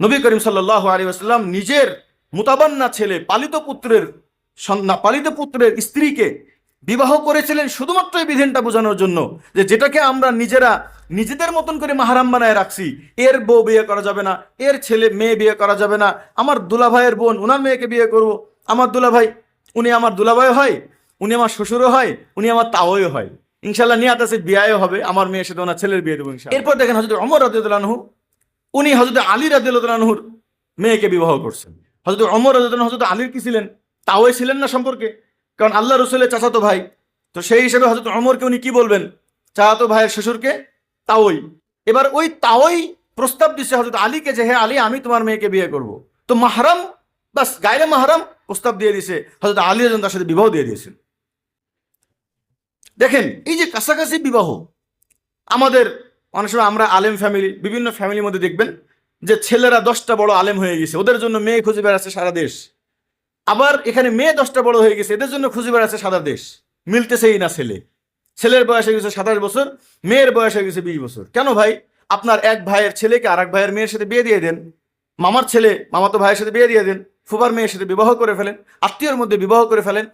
নবী করিম সাল্লাহ আলী আসাল্লাম নিজের মুতাবান্না ছেলে, পালিত পুত্রের সন্না পালিত পুত্রের স্ত্রীকে বিবাহ করেছিলেন শুধুমাত্র এই বিধানটা বোঝানোর জন্য যে যেটাকে আমরা নিজেরা নিজেদের মতন করে মাহারাম বানায় রাখছি। এর বউ বিয়ে করা যাবে না, এর ছেলে মেয়ে বিয়ে করা যাবে না, আমার দুলাভাইয়ের বোন ওনার মেয়েকে বিয়ে করব। আমার দুলাভাই, উনি আমার দুলাভাই হয়, উনি আমার শ্বশুরও হয়, উনি আমার তাওই হয়। ইনশাল্লাহ নিয়াত আছে বিয়াও হবে, আমার মেয়ের সাথে ওনার ছেলের বিয়ে দেবো ইনশাল্লাহ। এরপর দেখেন হজরত অমর রাদিউল্লাহু উনি হজরত আলী রাদিউল্লাহুর মেয়েকে বিবাহ করছেন। হজরত অমর রাদিউল্লাহ হজরত আলীর কি ছিলেন? তাওই ছিলেন না সম্পর্কে। কারণ আল্লাহ রসুলের চাচাতো ভাই। তো সেই হিসেবে হজরত অমরকে উনি কি বলবেন? চাচাতো ভাইয়ের শ্বশুরকে তাওই। এবার ওই তাওই প্রস্তাব দিচ্ছে হজরত আলীকে যে, হে আলী, আমি তোমার মেয়েকে বিয়ে করব। তো মাহারাম, বাস গায়রে মাহারাম প্রস্তাব দিয়ে দিয়েছে হজরত আলী রাজন তার সাথে বিবাহ দিয়ে দিয়েছেন। দেখেন, এই যে কাছাকাছি বিবাহ, আমাদের অনেক সময় আমরা আলেম ফ্যামিলি বিভিন্ন ফ্যামিলির মধ্যে দেখবেন যে ছেলেরা দশটা বড় আলেম হয়ে গেছে, ওদের জন্য মেয়ে খুঁজে বেড়াচ্ছে সারা দেশ। আবার এখানে মেয়ে দশটা বড় হয়ে গেছে, এদের জন্য খুঁজে বেড়াচ্ছে সারা দেশ। মিলতেছেই না ছেলে। ছেলের বয়স হয়ে গেছে সাতাশ বছর, মেয়ের বয়স হয়ে গেছে বিশ বছর। কেন ভাই? আপনার এক ভাইয়ের ছেলেকে আর এক ভাইয়ের মেয়ের সাথে বিয়ে দিয়ে দেন। মামার ছেলে মামাতো ভাইয়ের সাথে বিয়ে দিয়ে দেন। ফুবার মেয়ের সাথে বিবাহ করে ফেলেন। আত্মীয়র মধ্যে বিবাহ করে ফেলেন।